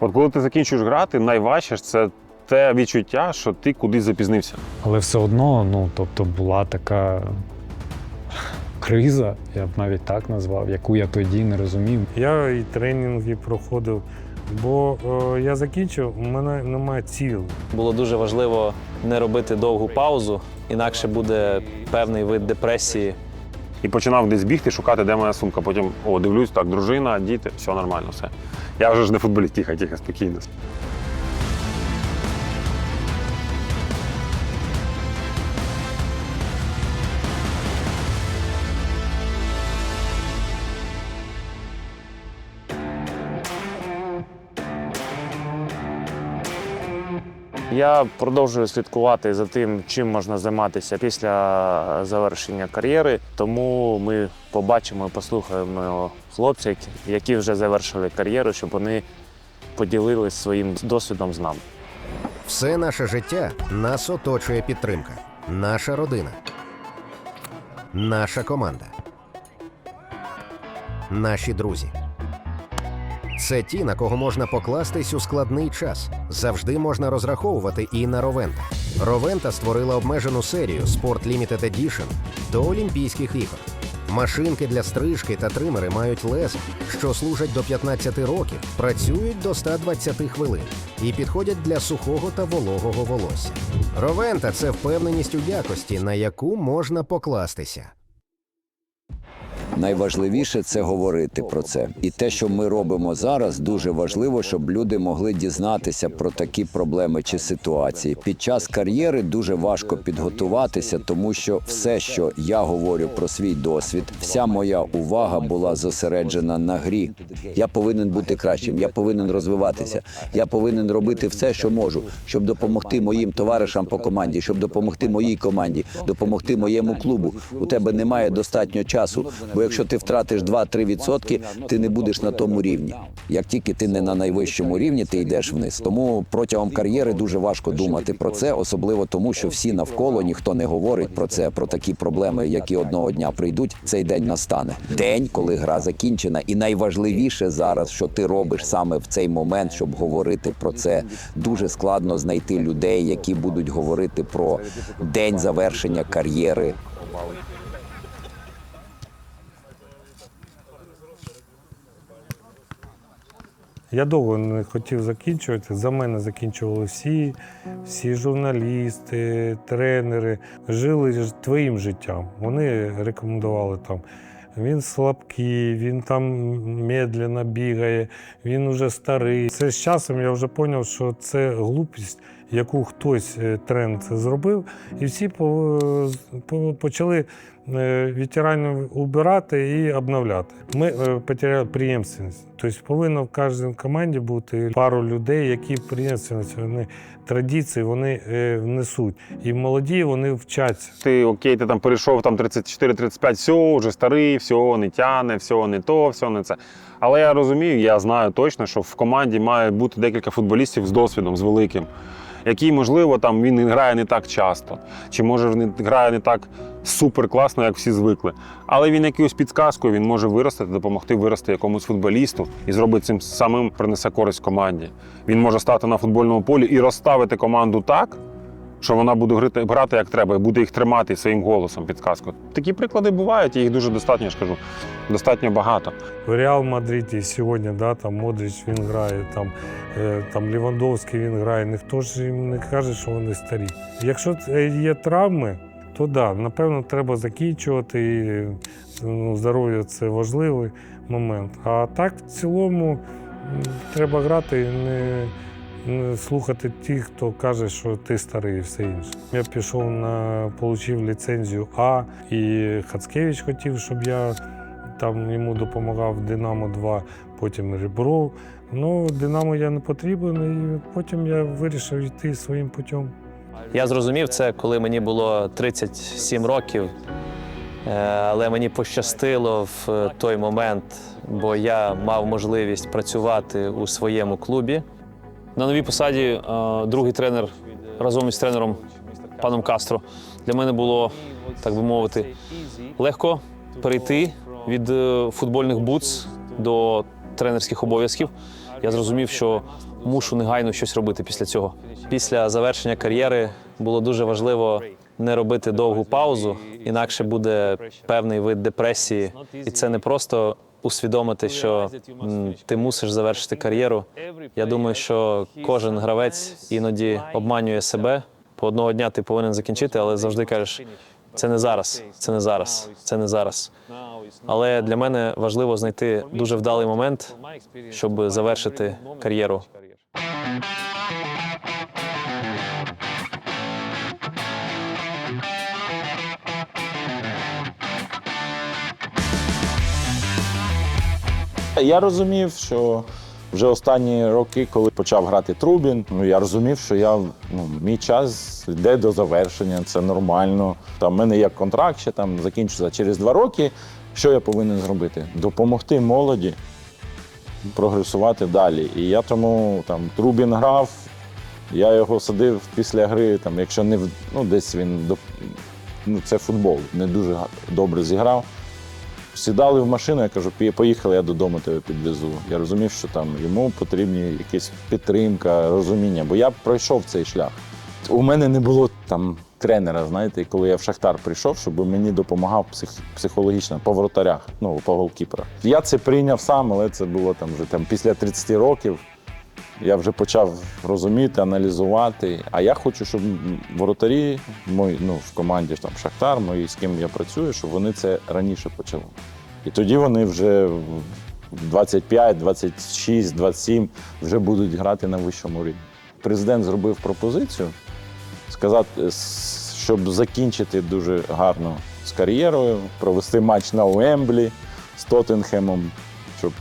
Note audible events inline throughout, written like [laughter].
От коли ти закінчуєш грати, найважче ж це те відчуття, що ти кудись запізнився. Але все одно, ну тобто, була така криза, я б навіть так назвав, яку я тоді не розумів. Я і тренінги проходив, бо е, я закінчив, у мене немає цілі. Було дуже важливо не робити довгу паузу, інакше буде певний вид депресії. І починав десь бігти, шукати, де моя сумка. Потім о, дивлюсь, так, дружина, діти, все нормально, все. Я вже ж не футболіст, тихо, тихо, спокійно. Я продовжую слідкувати за тим, чим можна займатися після завершення кар'єри. Тому ми побачимо і послухаємо хлопців, які вже завершили кар'єру, щоб вони поділились своїм досвідом з нами. Все наше життя нас оточує підтримка. Наша родина. Наша команда. Наші друзі. Це ті, на кого можна покластись у складний час. Завжди можна розраховувати і на Ровента. Ровента створила обмежену серію Sport Limited Edition до Олімпійських ігор. Машинки для стрижки та тримери мають лезо, що служать до 15 років, працюють до 120 хвилин і підходять для сухого та вологого волосся. Ровента це впевненість у якості, на яку можна покластися. Найважливіше це говорити про це. І те, що ми робимо зараз, дуже важливо, щоб люди могли дізнатися про такі проблеми чи ситуації. Під час кар'єри дуже важко підготуватися, тому що все, що я говорю про свій досвід, вся моя увага була зосереджена на грі. Я повинен бути кращим, я повинен розвиватися. Я повинен робити все, що можу, щоб допомогти моїм товаришам по команді, щоб допомогти моїй команді, допомогти моєму клубу. У тебе немає достатньо часу, бо якщо ти втратиш 2-3 відсотки, ти не будеш на тому рівні. Як тільки ти не на найвищому рівні, ти йдеш вниз. Тому протягом кар'єри дуже важко думати про це, особливо тому, що всі навколо ніхто не говорить про це, про такі проблеми, які одного дня прийдуть. Цей день настане. День, коли гра закінчена, і найважливіше зараз, що ти робиш саме в цей момент, щоб говорити про це. Дуже складно знайти людей, які будуть говорити про день завершення кар'єри. Я довго не хотів закінчувати. За мене закінчували всі, всі журналісти, тренери. Жили твоїм життям. Вони рекомендували там. Він слабкий, він там медленно бігає, він уже старий. Це з часом я вже зрозумів, що це глупість, яку хтось е, тренд зробив, і всі по- по- почали е, ветеранів убирати і обновляти. Ми е, потеряли приємственність. Тобто повинно в кожній команді бути пару людей, які приємственність, вони традиції вони внесуть. І молоді вони вчаться. Ти окей, ти там перейшов там 34-35, все, вже старий, все не тяне, все не то, все не це. Але я розумію, я знаю точно, що в команді має бути декілька футболістів з досвідом, з великим, який, можливо, там він грає не так часто, чи може він грає не так супер класно, як всі звикли. Але він якоюсь підказкою він може виростити, допомогти вирости якомусь футболісту і зробить цим самим принесе користь команді. Він може стати на футбольному полі і розставити команду так, що вона буде грати, як треба, і буде їх тримати своїм голосом, підказкою. Такі приклади бувають, і їх дуже достатньо, я ж достатньо багато. В Реал Мадриді сьогодні да, там Модрич він грає, там, е, там Лівандовський він грає. Ніхто ж їм не каже, що вони старі. Якщо є травми, то да, напевно, треба закінчувати. І, ну, здоров'я це важливий момент. А так, в цілому, треба грати не слухати тих, хто каже, що ти старий і все інше. Я пішов на отримав ліцензію А, і Хацкевич хотів, щоб я там йому допомагав Динамо 2, потім Ребров. Ну, Динамо я не потрібен, і потім я вирішив йти своїм путем. Я зрозумів це, коли мені було 37 років. Е, Але мені пощастило в той момент, бо я мав можливість працювати у своєму клубі. На новій посаді е, другий тренер разом із тренером паном Кастро. Для мене було, так би мовити, легко перейти від е, футбольних бутс до тренерських обов'язків. Я зрозумів, що мушу негайно щось робити після цього. Після завершення кар'єри було дуже важливо не робити довгу паузу, інакше буде певний вид депресії, і це не просто усвідомити, що ти мусиш завершити кар'єру. Я думаю, що кожен гравець іноді обманює себе. По одного дня ти повинен закінчити, але завжди кажеш, це не зараз, це не зараз, це не зараз. Але для мене важливо знайти дуже вдалий момент, щоб завершити кар'єру. [laughs] Я розумів, що вже останні роки, коли почав грати Трубін, ну я розумів, що я ну, мій час йде до завершення, це нормально. Там в мене є контракт, ще там закінчиться через два роки. Що я повинен зробити? Допомогти молоді прогресувати далі. І я тому там Трубін грав, я його садив після гри, там, якщо не ну, десь він ну, це футбол, не дуже добре зіграв. Сідали в машину, я кажу, поїхали, я додому тебе підвезу. Я розумів, що там йому потрібні якась підтримка, розуміння, бо я пройшов цей шлях. У мене не було там тренера, знаєте, коли я в Шахтар прийшов, щоб мені допомагав псих, психологічно по вратарях, ну, по голкіперах. Я це прийняв сам, але це було там вже там, після 30 років. Я вже почав розуміти, аналізувати. А я хочу, щоб воротарі мої, ну, в команді там, Шахтар, мої, з ким я працюю, щоб вони це раніше почали. І тоді вони вже 25, 26, 27 вже будуть грати на вищому рівні. Президент зробив пропозицію сказати, щоб закінчити дуже гарно з кар'єрою, провести матч на Уемблі з Тоттенхемом, щоб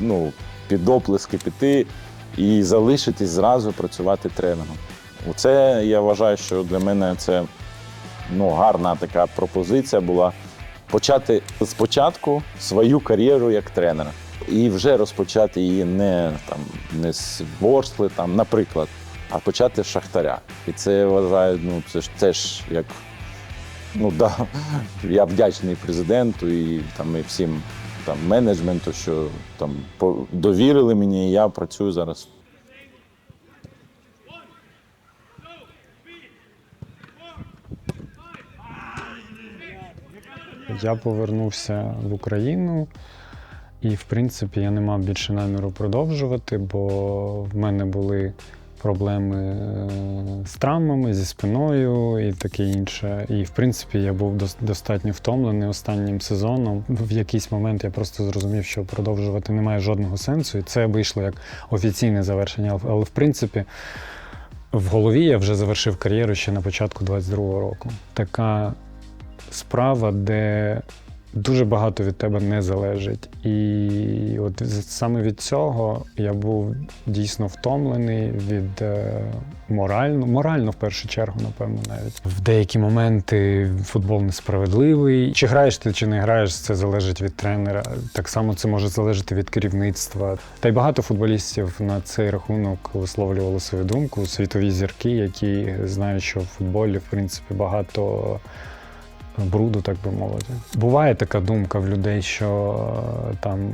ну, під оплески піти і залишитись зразу працювати тренером. Оце я вважаю, що для мене це ну, гарна така пропозиція була почати спочатку свою кар'єру як тренера. І вже розпочати її не, там, не з Ворскли, там, наприклад, а почати з Шахтаря. І це я вважаю, ну, це ж теж як. Ну, да, [laughs] я вдячний президенту і, там, і всім там, менеджменту, що там, довірили мені, і я працюю зараз. Я повернувся в Україну, і, в принципі, я не мав більше наміру продовжувати, бо в мене були проблеми е, з травмами, зі спиною і таке інше. І, в принципі, я був достатньо втомлений останнім сезоном. В якийсь момент я просто зрозумів, що продовжувати немає жодного сенсу, і це вийшло як офіційне завершення. Але- Але, в принципі, в голові я вже завершив кар'єру ще на початку 22-го року. Така справа, де дуже багато від тебе не залежить. І от саме від цього я був дійсно втомлений від е, морально, морально в першу чергу, напевно, навіть. В деякі моменти футбол несправедливий. Чи граєш ти, чи не граєш, це залежить від тренера. Так само це може залежати від керівництва. Та й багато футболістів на цей рахунок висловлювали свою думку. Світові зірки, які знають, що в футболі, в принципі, багато бруду, так би мовити. Буває така думка в людей, що е, там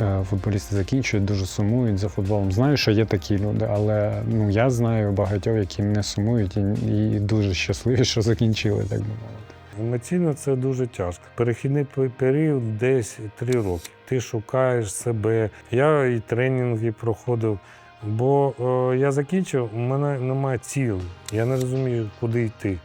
е, футболісти закінчують, дуже сумують за футболом. Знаю, що є такі люди, але ну, я знаю багатьох, які не сумують і, і дуже щасливі, що закінчили, так би мовити. Емоційно це дуже тяжко. Перехідний період десь три роки. Ти шукаєш себе. Я і тренінги проходив. Бо е, я закінчив, у мене немає цілі. Я не розумію, куди йти.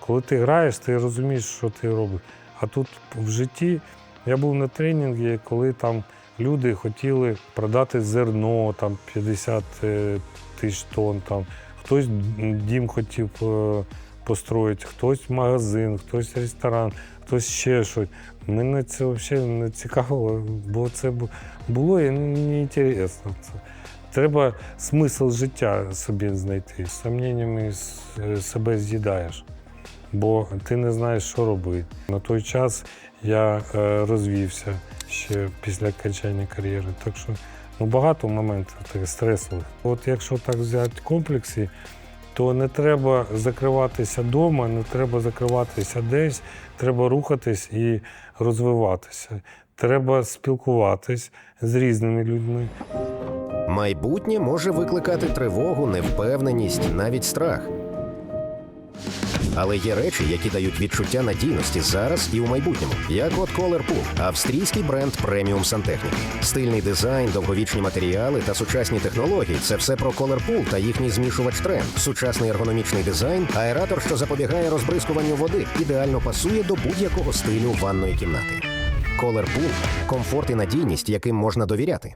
Коли ти граєш, ти розумієш, що ти робиш. А тут в житті я був на тренінгі, коли там люди хотіли продати зерно, там 50 е, тисяч тонн, там хтось дім хотів е, построїти, хтось магазин, хтось ресторан, хтось ще щось. Мене це взагалі не цікавило, бо це було і не інтересно. Треба смисл життя собі знайти. З сумніннями е, себе з'їдаєш, бо ти не знаєш, що робити. На той час я е, розвівся ще після окончання кар'єри. Так що ну, багато моментів таких стресових. От якщо так взяти комплексі, то не треба закриватися вдома, не треба закриватися десь, треба рухатись і розвиватися. Треба спілкуватись з різними людьми. Майбутнє може викликати тривогу, невпевненість, навіть страх. Але є речі, які дають відчуття надійності зараз і у майбутньому, як от Colorpool – австрійський бренд преміум сантехніки. Стильний дизайн, довговічні матеріали та сучасні технології це все про Colorpool та їхній змішувач тренд. Сучасний ергономічний дизайн, аератор, що запобігає розбризкуванню води, ідеально пасує до будь-якого стилю ванної кімнати. Colorpool – комфорт і надійність, яким можна довіряти.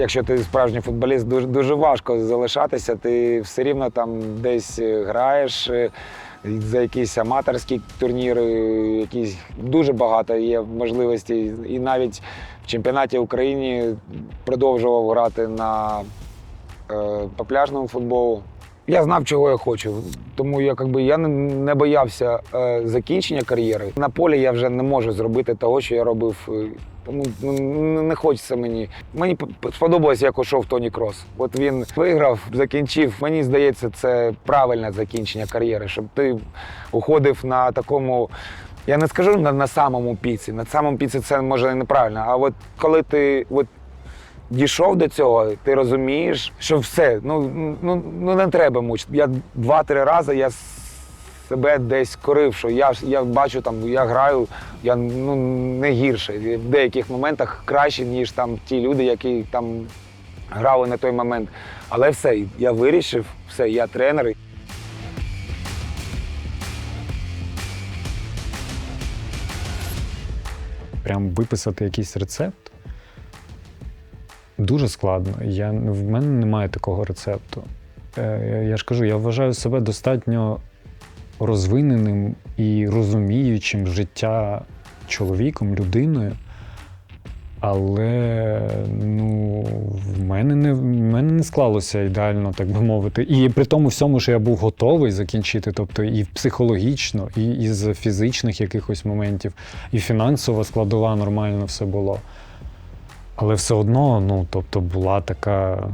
Якщо ти справжній футболіст, дуже, дуже важко залишатися. Ти все рівно там десь е, граєш е, за якісь аматорські турніри, якісь дуже багато є можливостей. І навіть в чемпіонаті України продовжував грати на е, попляжному футболу. Я знав, чого я хочу, тому я, якби, я не, боявся е, закінчення кар'єри. На полі я вже не можу зробити того, що я робив. е, Тому ну, не- хочеться мені. Мені сподобалось, як ушов Тоні Крос. От він виграв, закінчив. Мені здається, це правильне закінчення кар'єри, щоб ти уходив на такому. Я не скажу на, на самому піці. На самому піці це може неправильно. А от коли ти от дійшов до цього, ти розумієш, що все, ну, ну, ну не треба мучити. Я два-три рази я себе десь корив, що я, я бачу, там, я граю, я ну, не гірше. В деяких моментах краще, ніж там ті люди, які там грали на той момент. Але все, я вирішив, все, я тренер. Прям виписати якийсь рецепт дуже складно. Я, в мене немає такого рецепту. Е, Я ж кажу, я вважаю себе достатньо розвиненим і розуміючим життя чоловіком, людиною. Але ну, в мене не в мене не склалося ідеально, так би мовити. І при тому всьому, що я був готовий закінчити, тобто і психологічно, і із фізичних якихось моментів, і фінансова складова нормально все було. Але все одно, ну, тобто, була така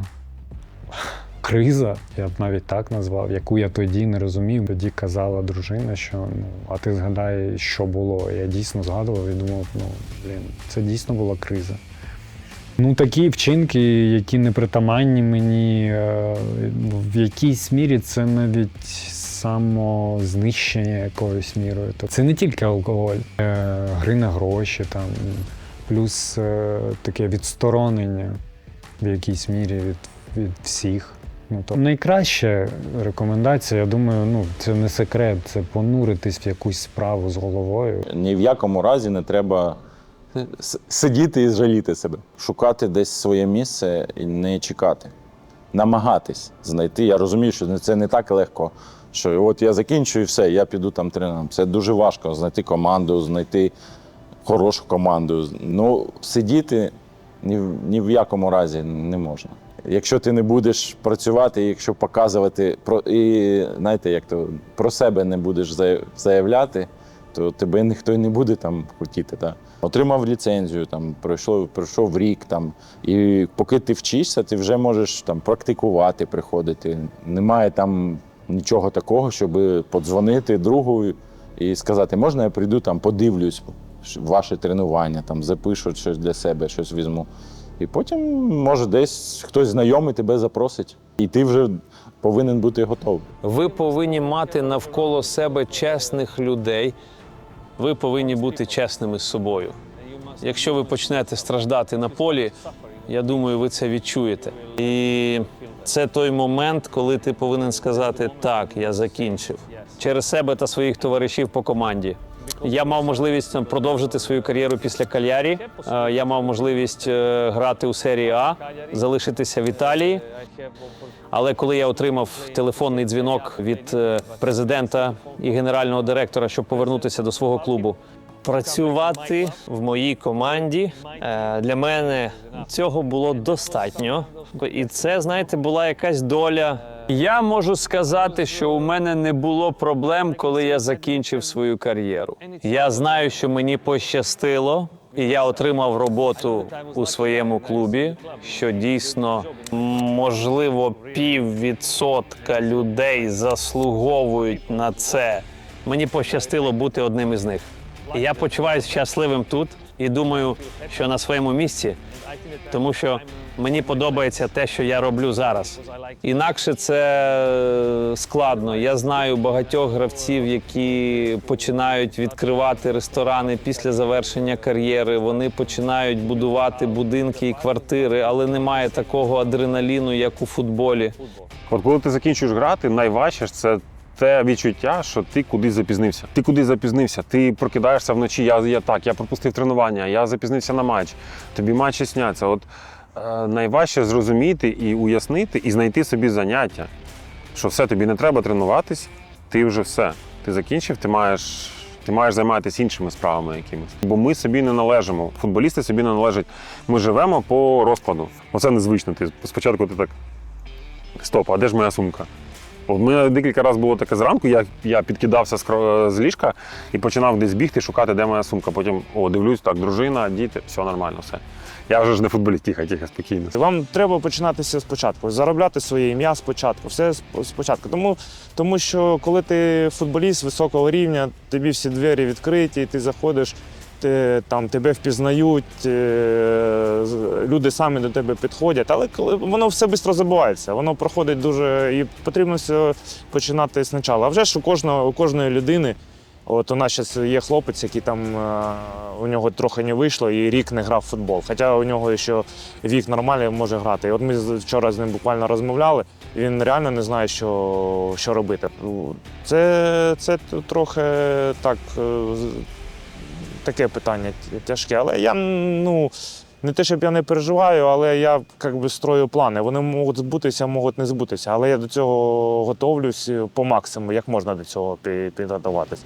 криза, я б навіть так назвав, яку я тоді не розумів. Тоді казала дружина, що ну, а ти згадай, що було. Я дійсно згадував і думав, ну блін, це дійсно була криза. Ну, такі вчинки, які не притаманні мені, е, в якійсь мірі це навіть самознищення якоюсь мірою. Це не тільки алкоголь, е, гри на гроші, там, плюс е, таке відсторонення в якійсь мірі від, від всіх. Ну, то найкраща рекомендація, я думаю, ну це не секрет, це понуритись в якусь справу з головою. Ні в якому разі не треба сидіти і жаліти себе. Шукати десь своє місце і не чекати. Намагатись знайти. Я розумію, що це не так легко. Що от я закінчую і все, я піду там тренером. Це дуже важко знайти команду, знайти хорошу команду. Ну, сидіти ні, в- ні в якому разі не можна. Якщо ти не будеш працювати, якщо показувати про і знаєте, як то про себе не будеш заявляти, то тебе ніхто й не буде там хотіти. Та. Отримав ліцензію, там пройшов, пройшов рік там, і поки ти вчишся, ти вже можеш там практикувати, приходити. Немає там нічого такого, щоб подзвонити другу і сказати, можна я прийду там, подивлюсь ваше тренування, там запишу щось для себе, щось візьму. І потім, може, десь хтось знайомий тебе запросить, і ти вже повинен бути готовий. Ви повинні мати навколо себе чесних людей. Ви повинні бути чесними з собою. Якщо ви почнете страждати на полі, я думаю, ви це відчуєте. І це той момент, коли ти повинен сказати так, я закінчив через себе та своїх товаришів по команді. Я мав можливість продовжити свою кар'єру після Кальярі. Е, Я мав можливість е, грати у серії А, залишитися в Італії. Але коли я отримав телефонний дзвінок від е, президента і генерального директора, щоб повернутися до свого клубу, працювати в моїй команді е, для мене цього було достатньо. І це, знаєте, була якась доля. Я можу сказати, що у мене не було проблем, коли я закінчив свою кар'єру. Я знаю, що мені пощастило, і я отримав роботу у своєму клубі, що дійсно можливо піввідсотка людей заслуговують на це. мені пощастило бути одним із них. Я почуваюся щасливим тут і думаю, що на своєму місці, тому що мені подобається те, що я роблю зараз. Інакше це е, складно. Я знаю багатьох гравців, які починають відкривати ресторани після завершення кар'єри. Вони починають будувати будинки і квартири, але немає такого адреналіну, як у футболі. От коли ти закінчуєш грати, найважче це те відчуття, що ти кудись запізнився. Ти кудись запізнився, ти прокидаєшся вночі. Я, я так, я пропустив тренування, я запізнився на матч. Тобі матчі сняться. От е, найважче зрозуміти і уяснити, і знайти собі заняття. Що все, тобі не треба тренуватись, ти вже все. Ти закінчив, ти маєш. Ти маєш займатися іншими справами якимись. Бо ми собі не належимо. Футболісти собі не належать. Ми живемо по розкладу. Оце незвично. Ти спочатку ти так стоп, а де ж моя сумка? От мене декілька разів було таке зранку, я, я підкидався з, ліжка і починав десь бігти, шукати, де моя сумка. Потім о, дивлюсь, так, дружина, діти, все нормально, все. Я вже ж не футболіст, тихо, тихо, спокійно. Вам треба починатися спочатку, заробляти своє ім'я спочатку, все сп- спочатку. Тому, тому що коли ти футболіст високого рівня, тобі всі двері відкриті, ти заходиш, ти, там, тебе впізнають, е, люди самі до тебе підходять. Але коли воно все швидко забувається, воно проходить дуже і потрібно все починати спочатку. А вже ж у кожного, у кожної людини. От у нас зараз є хлопець, який там е, у нього трохи не вийшло і рік не грав в футбол. Хоча у нього ще вік нормальний може грати. І от ми вчора з ним буквально розмовляли, він реально не знає, що, що робити. Це, це трохи так, е, таке питання тяжке. Але я ну. Не те, щоб я не переживаю, але я як би, строю плани. Вони можуть збутися, можуть не збутися. Але я до цього готовлюсь по максимуму, як можна до цього пі- підготуватися.